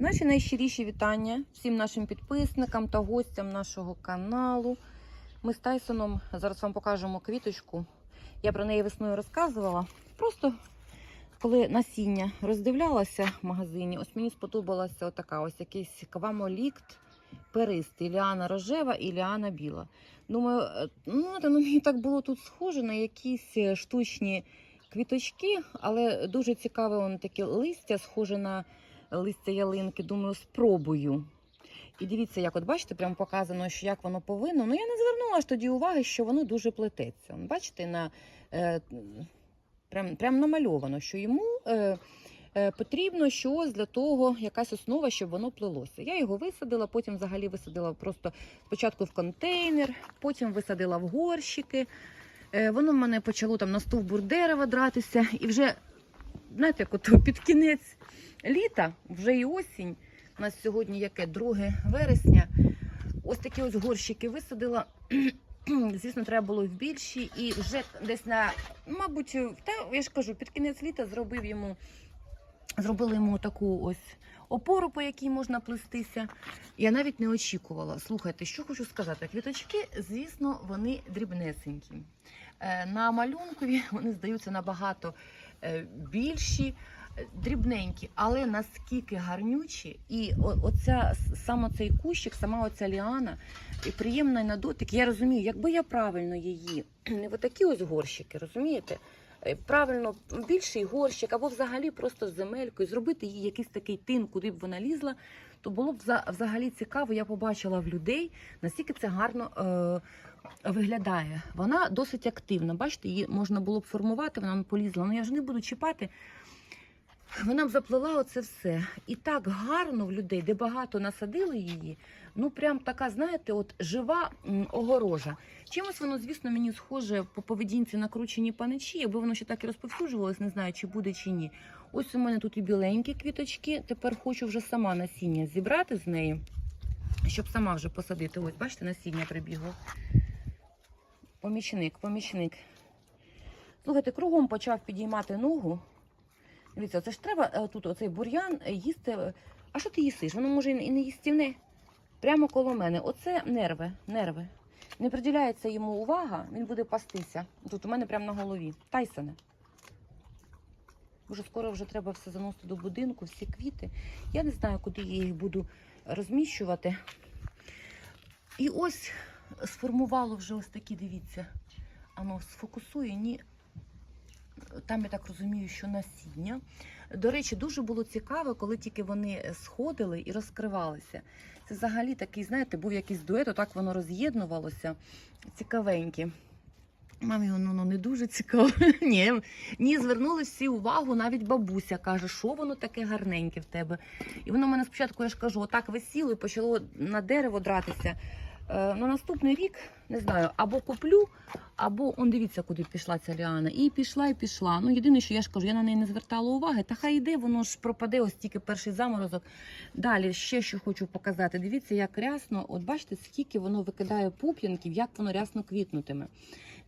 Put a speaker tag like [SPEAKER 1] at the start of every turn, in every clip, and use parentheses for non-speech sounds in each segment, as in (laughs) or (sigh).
[SPEAKER 1] Наші найщиріші вітання всім нашим підписникам та гостям нашого каналу. Ми з Тайсоном зараз вам покажемо квіточку. Я про неї весною розказувала. Просто коли насіння роздивлялася в магазині, ось мені сподобалася отака ось якийсь квамолікт перистий, ліана рожева і ліана біла. Думаю, е, ну, ну мені так було тут схоже на якісь е, штучні квіточки, але дуже цікаве воно таке листя, схоже на листя ялинки. Думаю, спробую. І дивіться, як от бачите, прямо показано, що як воно повинно. Ну я не звернула ж тоді уваги, що воно дуже плететься. Бачите, на, е, прям, прям намальовано, що йому е, е, потрібно щось для того, якась основа, щоб воно плелося. Я його висадила, потім взагалі висадила просто спочатку в контейнер, потім висадила в горщики. Е, воно в мене почало там на стовбур дерева дратися, і вже, знаєте, як от під кінець літа, вже і осінь. У нас сьогодні яке 2 вересня. Ось такі ось горщики висадила. (clears throat) Звісно, треба було в більші. І вже десь на, мабуть, та я ж кажу, під кінець літа зробив йому, зробили йому таку ось опору, по якій можна плестися. Я навіть не очікувала. Слухайте, що хочу сказати. Квіточки, звісно, вони дрібнесенькі. Е, На малюнкові вони здаються набагато більші, е, дрібненькі, але наскільки гарнючі, і оця саме цей кущик, сама оця ліана, і приємна на дотик. Я розумію, якби я правильно її, (clears throat) не в такі ось горщики, розумієте? Е, Правильно, більший горщик, або взагалі просто з земелькою, зробити їй якийсь такий тин, куди б вона лізла, то було б вза- взагалі цікаво. Я побачила в людей, наскільки це гарно е, виглядає. Вона досить активна. Бачите, її можна було б формувати, вона не полізла. Ну я вже не буду чіпати. Вона б заплела оце все. І так гарно в людей, де багато насадили її. Ну, прям така, знаєте, от жива огорожа. Чимось воно, звісно, мені схоже по поведінці накручені паничі, якби воно ще так і розповсюджувалось, не знаю, чи буде, чи ні. Ось у мене тут і біленькі квіточки. Тепер хочу вже сама насіння зібрати з неї, щоб сама вже посадити. Ось, бачите, насіння прибігло. Помічник, помічник. Слухайте, кругом почав підіймати ногу. Дивіться, це ж треба е, тут оцей бур'ян е, їсти. е, А що ти їсиш? Воно може і не їстівне. Прямо коло мене. Оце нерви, нерви. Не приділяється йому увага, він буде пастися. Тут у мене прямо на голові. Тайсоне. Боже, скоро вже треба все заносити до будинку, всі квіти. Я не знаю, куди я їх буду розміщувати. І ось сформувало вже ось такі, дивіться. Ано сфокусує, ні. Там я так розумію, що насіння. До речі, дуже було цікаво, коли тільки вони сходили і розкривалися. Це взагалі такий, знаєте, був якийсь дует, отак воно роз'єднувалося. Цікавеньке. Мамі, воно ну, не дуже цікаво. (laughs) Ні, ні, звернули всі увагу, навіть бабуся каже, що воно таке гарненьке в тебе. І воно мене спочатку, я ж кажу, отак висіло і почало на дерево дратися. Е, на наступний рік, не знаю, або куплю, або он дивіться, куди пішла ця ліана. І пішла, і пішла. Ну, єдине, що я ж кажу, я на неї не звертала уваги. Та хай йде, воно ж пропаде, ось тільки перший заморозок. Далі ще що хочу показати. Дивіться, як рясно, от бачите, скільки воно викидає пуп'янків, як воно рясно квітнутиме.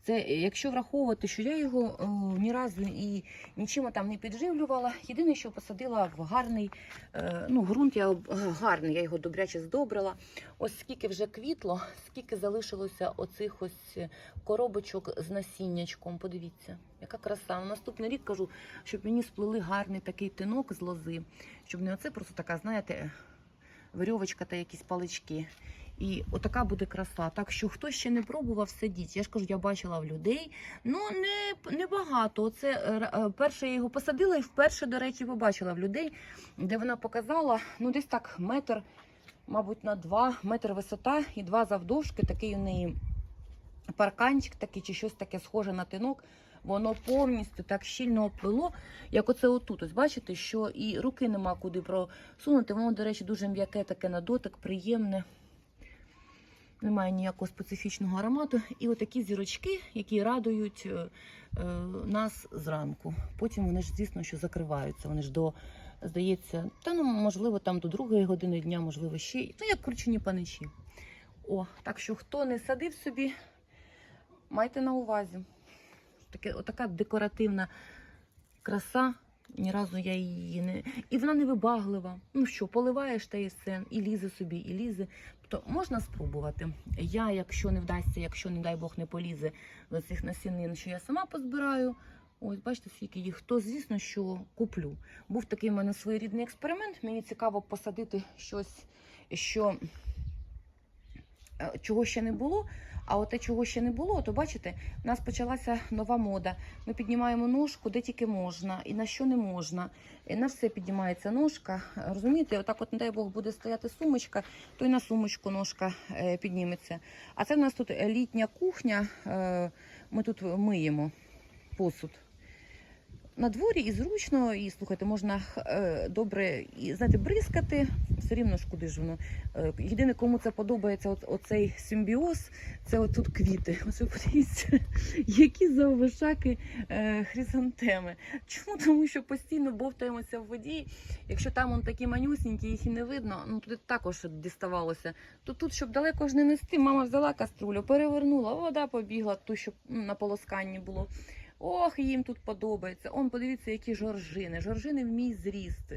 [SPEAKER 1] Це е, якщо враховувати, що я його о, ні разу і нічим там не підживлювала. Єдине, що посадила в гарний е, ну, ґрунт, я е, гарний, я його добряче здобрила. Ось скільки вже квітло, скільки залишилося оцих ось е, коробочок з насіннячком. Подивіться, яка краса. На наступний рік кажу, щоб мені сплели гарний такий тинок з лози, щоб не оце просто така, знаєте, верьовочка та якісь палички. І отака буде краса. Так що хто ще не пробував, сидіть. Я ж кажу, я бачила в людей. Ну не, не багато. Оце е, е, перше я його посадила і вперше, до речі, побачила в людей, де вона показала ну десь так метр, мабуть, на два метр висота і два завдовжки. Такий у неї парканчик такий, чи щось таке схоже на тинок. Воно повністю так щільно оплило, як оце отут. Ось бачите, що і руки нема куди просунути. Воно, до речі, дуже м'яке, таке на дотик, приємне. Немає ніякого специфічного аромату. І отакі зірочки, які радують е, е, нас зранку. Потім вони ж, звісно, що закриваються. Вони ж до, здається, та ну, можливо, там до другої години дня, можливо, ще. Ну, як кручені паничі. О, так що хто не садив собі, майте на увазі. Таке, отака декоративна краса. Ні разу я її не. І вона не вибаглива. Ну що, поливаєш та і все, і лізе собі, і лізе. Тобто можна спробувати. Я, якщо не вдасться, якщо, не дай Бог, не полізе з цих насінин, що я сама позбираю. Ось, бачите, скільки їх, то звісно, що куплю. Був такий в мене своєрідний експеримент. Мені цікаво посадити щось, що чого ще не було. А от те, чого ще не було, то бачите, у нас почалася нова мода. Ми піднімаємо ножку, де тільки можна, і на що не можна. І на все піднімається ножка. Розумієте, отак, от, не дай Бог, буде стояти сумочка, то й на сумочку ножка е, підніметься. А це в нас тут літня кухня. Е, ми тут миємо посуд. На дворі і зручно, і слухайте, можна е, добре і знаєте, бризкати. Все рівно ж куди ж воно. Е, єдине, кому це подобається, от, оцей симбіоз, це отут квіти. Ви подивіться, (laughs) які заввишаки е, хризантеми. Чому? Тому що постійно бовтаємося в воді. Якщо там он такі манюсінькі, їх і не видно, ну туди також діставалося. То тут, щоб далеко ж не нести, мама взяла каструлю, перевернула, вода побігла, ту, щоб на полосканні було. Ох, їм тут подобається. Он, подивіться, які жоржини. Жоржини в мій зріст.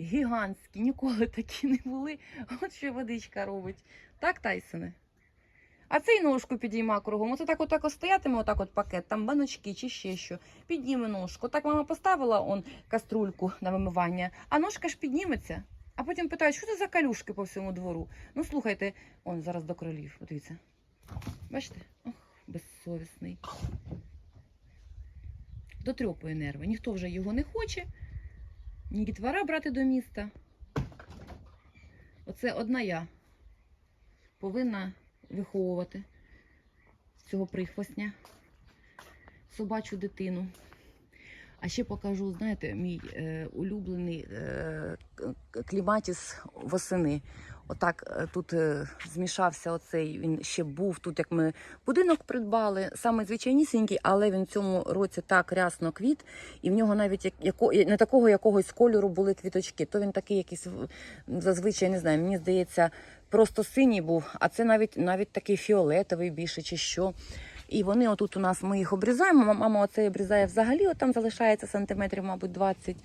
[SPEAKER 1] Гігантські, ніколи такі не були. От що водичка робить. Так, Тайсоне? А цей ножку підійма кругом. Оце так отак стоятиме, отак от пакет, там баночки чи ще що. Підніме ножку. Так мама поставила он каструльку на вимивання, а ножка ж підніметься. А потім питають, що це за калюшки по всьому двору. Ну слухайте, он зараз до кролів. Подивіться. Бачите? Ох, безсовісний дотрьопує нерви. Ніхто вже його не хоче, ні дітвора брати до міста. Оце одна я повинна виховувати цього прихвостня, собачу дитину. А ще покажу, знаєте, мій е, улюблений е, кліматіс восени. Отак е, тут е, змішався оцей, він ще був тут, як ми будинок придбали, саме звичайнісінький, але він в цьому році так рясно квіт, і в нього навіть як, яко, не такого якогось кольору були квіточки. То він такий якийсь зазвичай не знаю, мені здається, просто синій був, а це навіть навіть такий фіолетовий більше чи що. І вони отут у нас ми їх обрізаємо. Мама оцей обрізає взагалі, от там залишається сантиметрів, мабуть, 20.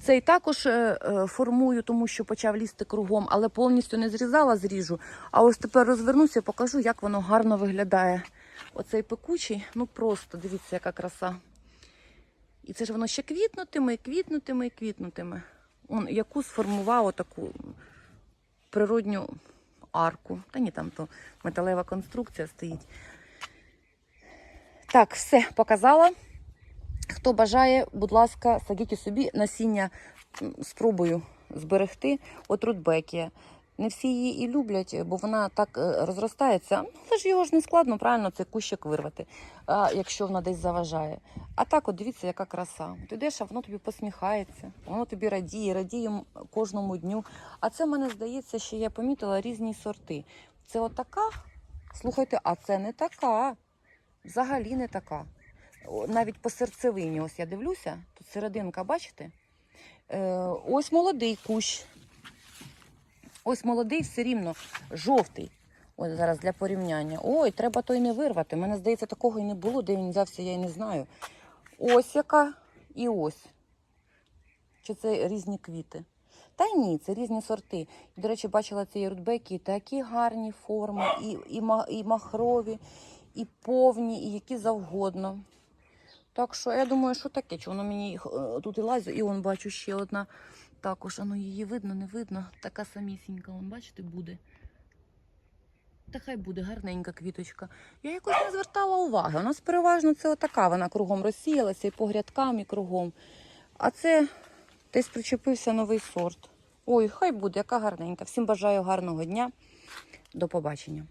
[SPEAKER 1] Цей також е, е, формую, тому що почав лізти кругом, але повністю не зрізала, зріжу. А ось тепер розвернуся, і покажу, як воно гарно виглядає. Оцей пекучий, ну просто дивіться, яка краса. І це ж воно ще квітнутиме, і квітнутиме, і квітнутиме. Он яку сформував отаку природню арку. Та ні, там то металева конструкція стоїть. Так, все показала. Хто бажає, будь ласка, садіть у собі насіння. Спробую зберегти. От рудбекія. Не всі її і люблять, бо вона так е, розростається. Ну, але ж його ж не складно, правильно, цей кущик вирвати, якщо вона десь заважає. А так, от дивіться, яка краса. Ти йдеш, а воно тобі посміхається, воно тобі радіє, радіє кожному дню. А це мене здається, що я помітила різні сорти. Це отака. Слухайте, а це не така. Взагалі не така. Навіть по серцевині, ось я дивлюся, тут серединка, бачите? Е, ось молодий кущ. Ось молодий все рівно, жовтий. Ось зараз для порівняння. Ой, треба той не вирвати. Мене здається, такого і не було, де він взявся, я і не знаю. Ось яка і ось. Чи це різні квіти? Та ні, це різні сорти. До речі, бачила ці рудбеки, такі гарні форми, і, і, і махрові, і повні, і які завгодно. Так що я думаю, що таке, чи воно мені е, тут і лазить, і он бачу ще одна. Також, а ну її видно, не видно. Така самісінька, вон, бачите, буде. Та хай буде гарненька квіточка. Я якось не звертала уваги. У нас переважно це отака, вона кругом розсіялася і по грядкам, і кругом. А це десь причепився новий сорт. Ой, хай буде, яка гарненька. Всім бажаю гарного дня. До побачення.